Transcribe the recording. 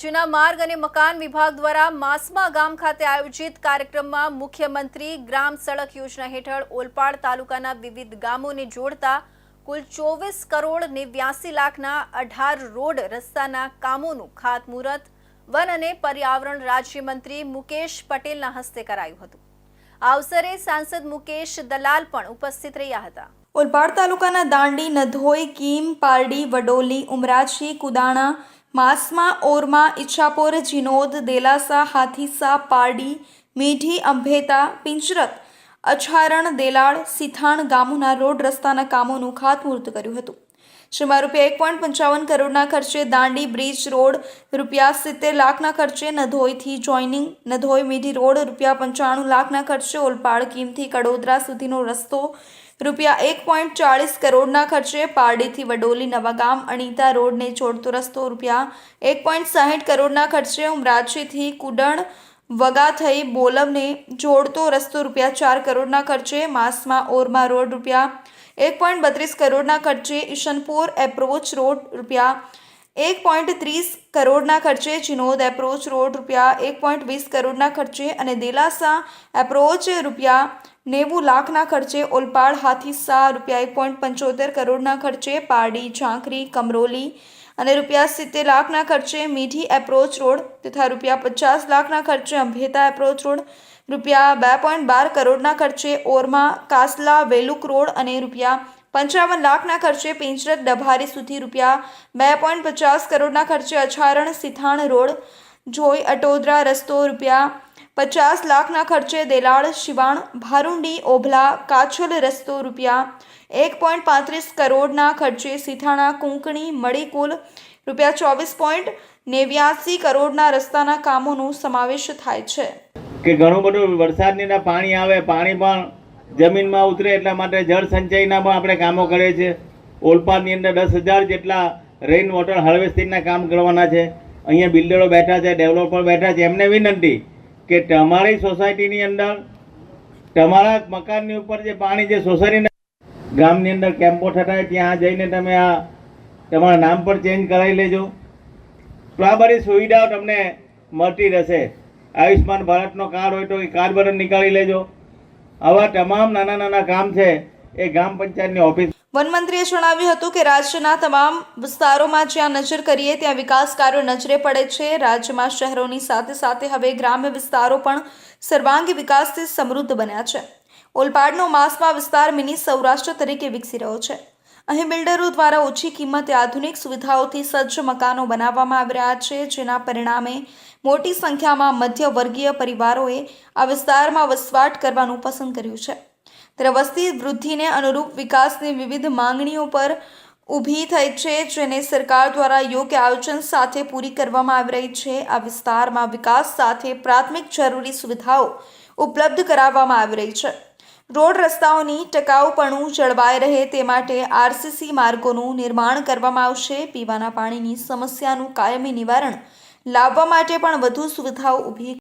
રાજ્યના માર્ગ અને મકાન વિભાગ દ્વારા માસમા ગામ ખાતે આયોજિત કાર્યક્રમમાં મુખ્યમંત્રી ગ્રામ સડક યોજના હેઠળ ઓલપાડ તાલુકાના વિવિધ ગામોને જોડતા કુલ ચોવીસ કરોડ નેવ્યાસી લાખના અઢાર રોડ રસ્તાના કામોનું ખાતમુહૂર્ત. વન અને પર્યાવરણ રાજ્યમંત્રી મુકેશ પટેલના હસ્તે કરાયું હતું. આ અવસરે સાંસદ મુકેશ દલાલ પણ ઉપસ્થિત રહ્યા હતા. ઓલપાડ તાલુકાના દાંડી, નધોઈ, કીમ, પારડી, વડોલી, ઉમરાછી, કુદાણા માસમા ઓરમા ઈચ્છાપોર જીનોદ, દેલાસા, હાથીસા, પારડી, મેઢી, અંભેતા, પિંજરત, અછારણ દેલાડ સિથાણ ગામોના રોડ રસ્તાના કામોનું ખાતમુહૂર્ત કર્યું હતું. જેમાં રૂપિયા એક પોઈન્ટ પંચાવન કરોડના ખર્ચે દાંડી બ્રિજ રોડ, રૂપિયા સિત્તેર લાખના ખર્ચે નધોઈથી જોઈનિંગ, નધોઈ મીઠી રોડ, રૂપિયા પંચાણું લાખના ખર્ચે ઓલપાડ, કીમથી, કડોદરા સુધીનો રસ્તો રૂપિયા એક પોઈન્ટ ચાળીસ કરોડના ખર્ચે પારડીથી વડોલી નવાગામ અણીતા રોડને જોડતો રસ્તો રૂપિયા એક પોઈન્ટ સાહીઠ કરોડના ખર્ચે ઉમરાછીથી કુડણ વગા થઈ બોલમને જોડતો રસ્તો રૂપિયા ચાર કરોડના ખર્ચે, માસમાં ઓરમા રોડ રૂપિયા એક પોઈન્ટ બત્રીસ કરોડના ખર્ચે, ઈશનપુર એપ્રોચ રોડ રૂપિયા એક પોઈન્ટ ત્રીસ કરોડના ખર્ચે ચિનોદ એપ્રોચ રોડ રૂપિયા એક પોઈન્ટ વીસ કરોડના ખર્ચે અને દેલાસા એપ્રોચ રૂપિયા નેવું લાખના ખર્ચે ઓલપાડ હાથીસા રૂપિયા એક પોઈન્ટ પંચોતેર કરોડના ખર્ચે પારડી, ઝાંખરી, કમરોલી અને રૂપિયા સિત્તેર લાખના ખર્ચે મીઠી એપ્રોચ રોડ તથા રૂપિયા પચાસ લાખના ખર્ચે અંભેતા એપ્રોચ રોડ, રૂપિયા બે પોઈન્ટ બાર કરોડના ખર્ચે ઓરમા, કાસલા, વેલુક રોડ અને રૂપિયા પંચાવન લાખના ખર્ચે પિંચરત ડભારી સુધી રૂપિયા બે પોઈન્ટ પચાસ કરોડના ખર્ચે અછારણ સિથાણ રોડ, જોઈ અટોદરા રસ્તો રૂપિયા પચાસ લાખના ખર્ચે દેલાડ, શિવાણ, ભારુંડી, ઓભલા, કાછલ રસ્તો રૂપિયા એક પોઈન્ટ પાંત્રીસ કરોડના ખર્ચે સીઠાણા કુંકણી મળી કુલ રૂપિયા ચોવીસ પોઈન્ટ નેવ્યાસી કરોડના રસ્તાના કામોનો સમાવેશ થાય છે. કે ઘણું બધું વરસાદની પાણી આવે, પાણી પણ જમીનમાં ઉતરે એટલા માટે જળ સંચયના પણ આપણે કામો કરીએ છીએ ઓલપાડની અંદર દસ હજાર જેટલા રેઇન વોટર હાર્વેસ્ટિંગના કામ કરવાના છે. અહીંયા બિલ્ડરો બેઠા છે ડેવલપર બેઠા છે. એમને વિનંતી કે તમારી સોસાયટીની અંદર, તમારા મકાનની ઉપર જે પાણી જે સોસાયટીના ગામની અંદર કેમ્પો થતા ત્યાં જઈને તમે આ તમારા નામ પર ચેન્જ કરાવી લેજો. તો આ બધી સુવિધાઓ તમને મળતી રહેશે. આયુષ્માન ભારતનો કાર્ડ હોય તો એ કાર્ડ બટન નીકાળી લેજો. આવા તમામ નાના નાના કામ છે એ ગ્રામ પંચાયતની ઓફિસ વનમંત્રીએ જણાવ્યું હતું કે રાજ્યના તમામ વિસ્તારોમાં જ્યાં નજર કરીએ ત્યાં વિકાસ કાર્યો નજરે પડે છે. રાજ્યમાં શહેરોની સાથે સાથે હવે ગ્રામ્ય વિસ્તારો પણ સર્વાંગી વિકાસથી સમૃદ્ધ બન્યા છે. ઓલપાડનો માસમાં વિસ્તાર મિની સૌરાષ્ટ્ર તરીકે વિકસી રહ્યો છે. અહીં બિલ્ડરો દ્વારા ઓછી કિંમતે આધુનિક સુવિધાઓથી સજ્જ મકાનો બનાવવામાં આવી રહ્યા છે, જેના પરિણામે મોટી સંખ્યામાં મધ્યવર્ગીય પરિવારોએ આ વિસ્તારમાં વસવાટ કરવાનું પસંદ કર્યું છે. ત્યારે વસ્તી વૃદ્ધિને અનુરૂપ વિકાસની વિવિધ માંગણીઓ પર ઊભી થઈ છે, જેને સરકાર દ્વારા યોગ્ય આયોજન સાથે પૂરી કરવામાં આવી રહી છે. આ વિસ્તારમાં વિકાસ સાથે પ્રાથમિક જરૂરી સુવિધાઓ ઉપલબ્ધ કરાવવામાં આવી રહી છે. રોડ રસ્તાઓની ટકાઉપણું જળવાઈ રહે તે માટે આરસીસી માર્ગોનું નિર્માણ કરવામાં આવશે. પીવાના પાણીની સમસ્યાનું કાયમી નિવારણ લાવવા માટે પણ વધુ સુવિધાઓ ઊભી